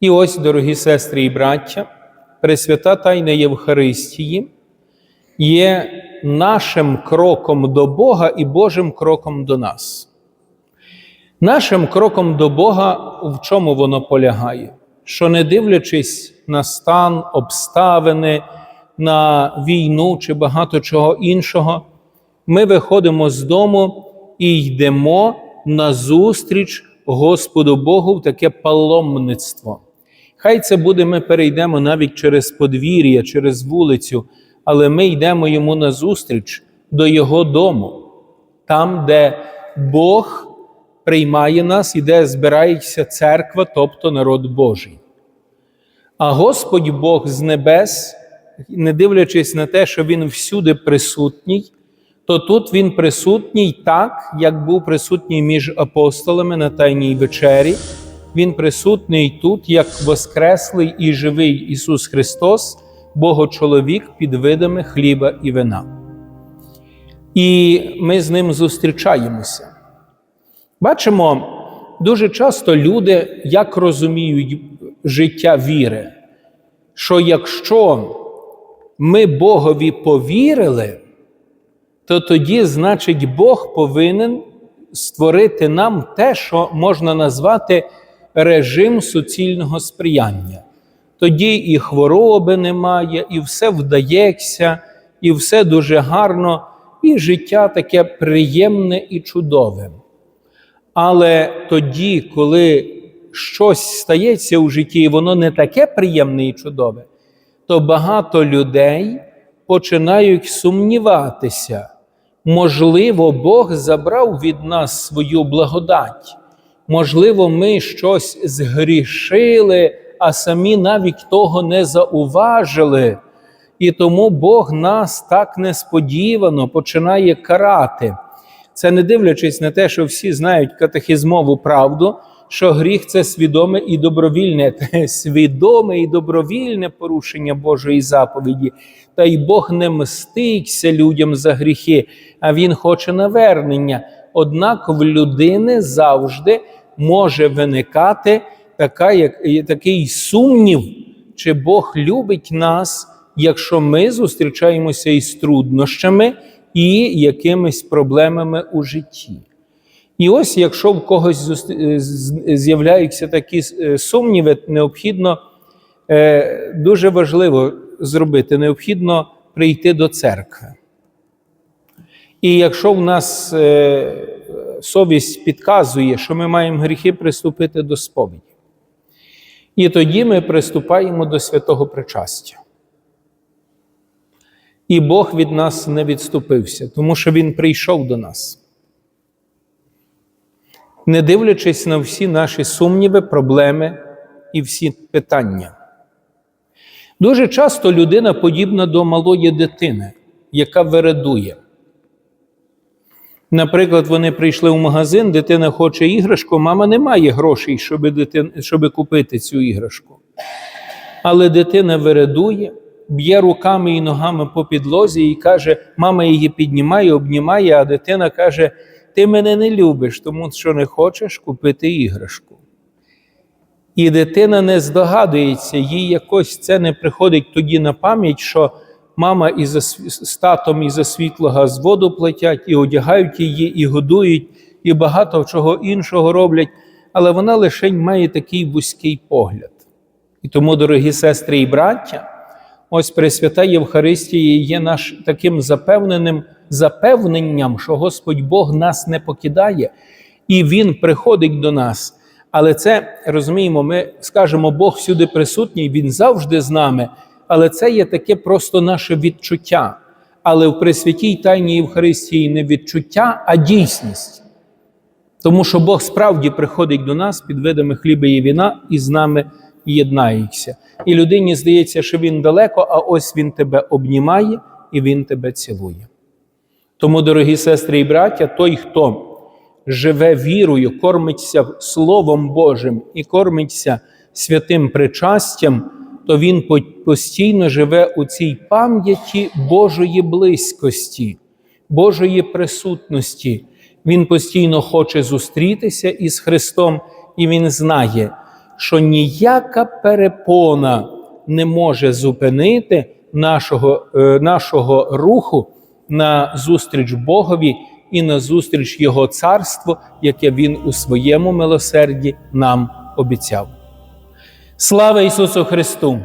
І ось, дорогі сестри і браття, Пресвята Тайна Євхаристії є нашим кроком до Бога і Божим кроком до нас. Нашим кроком до Бога в чому воно полягає? Що не дивлячись на стан, обставини, на війну чи багато чого іншого, ми виходимо з дому і йдемо назустріч Господу Богу в таке паломництво. Хай це буде, ми перейдемо навіть через подвір'я, через вулицю, але ми йдемо йому назустріч до Його дому, там, де Бог приймає нас і де збирається церква, тобто народ Божий. А Господь Бог з небес, не дивлячись на те, що Він всюди присутній, то тут Він присутній так, як був присутній між апостолами на Тайній вечері. Він присутній тут, як Воскреслий і живий Ісус Христос, Богочоловік під видами хліба і вина. І ми з ним зустрічаємося. Бачимо, дуже часто люди як розуміють життя віри, що якщо ми Богові повірили, то тоді, значить, Бог повинен створити нам те, що можна назвати режим суцільного сприяння. Тоді і хвороби немає, і все вдається, і все дуже гарно, і життя таке приємне і чудове. Але тоді, коли щось стається у житті, і воно не таке приємне і чудове, то багато людей починають сумніватися. Можливо, Бог забрав від нас свою благодать. Можливо, ми щось згрішили, а самі навіть того не зауважили. І тому Бог нас так несподівано починає карати. Це не дивлячись на те, що всі знають катехізмову правду, що гріх це свідоме і добровільне, свідоме і добровільне порушення Божої заповіді. Та й Бог не мститься людям за гріхи, а Він хоче навернення. Однак в людини завжди може виникати така, як, такий сумнів, чи Бог любить нас, якщо ми зустрічаємося із труднощами і якимись проблемами у житті. І ось, якщо в когось з'являються такі сумніви, необхідно е, дуже важливо зробити, необхідно прийти до церкви. І якщо в нас е, совість підказує, що ми маємо гріхи приступити до сповіді, і тоді ми приступаємо до святого причастя. І Бог від нас не відступився, тому що Він прийшов до нас. Не дивлячись на всі наші сумніви, проблеми і всі питання. Дуже часто людина подібна до малої дитини, яка вередує. Наприклад, вони прийшли в магазин, дитина хоче іграшку, мама не має грошей, щоб, дитин, щоб купити цю іграшку. Але дитина вередує, б'є руками і ногами по підлозі і каже, мама її піднімає, обнімає, а дитина каже: Ти мене не любиш, тому що не хочеш купити іграшку. І дитина не здогадується, їй якось це не приходить тоді на пам'ять, що мама і за, з татом і за світло газ воду платять, і одягають її, і годують, і багато чого іншого роблять, але вона лише має такий вузький погляд. І тому, дорогі сестри і браття, ось Пресвята Євхаристія є наш таким запевненим запевненням, що Господь Бог нас не покидає, і Він приходить до нас. Але це розуміємо, ми скажемо, Бог всюди присутній, Він завжди з нами. Але це є таке просто наше відчуття. Але в Пресвятій Тайні Євхаристії не відчуття, а дійсність. Тому що Бог справді приходить до нас під видами хліба і віна і з нами єднається. І людині здається, що він далеко, а ось він тебе обнімає і він тебе цілує. Тому, дорогі сестри і браття, той, хто живе вірою, кормиться Словом Божим і кормиться святим причастям, то він постійно живе у цій пам'яті Божої близькості, Божої присутності. Він постійно хоче зустрітися із Христом, і Він знає, що ніяка перепона не може зупинити нашого, е, нашого руху на зустріч Богові і на зустріч Його царству, яке Він у своєму милосерді нам обіцяв. Слава Ісусу Христу!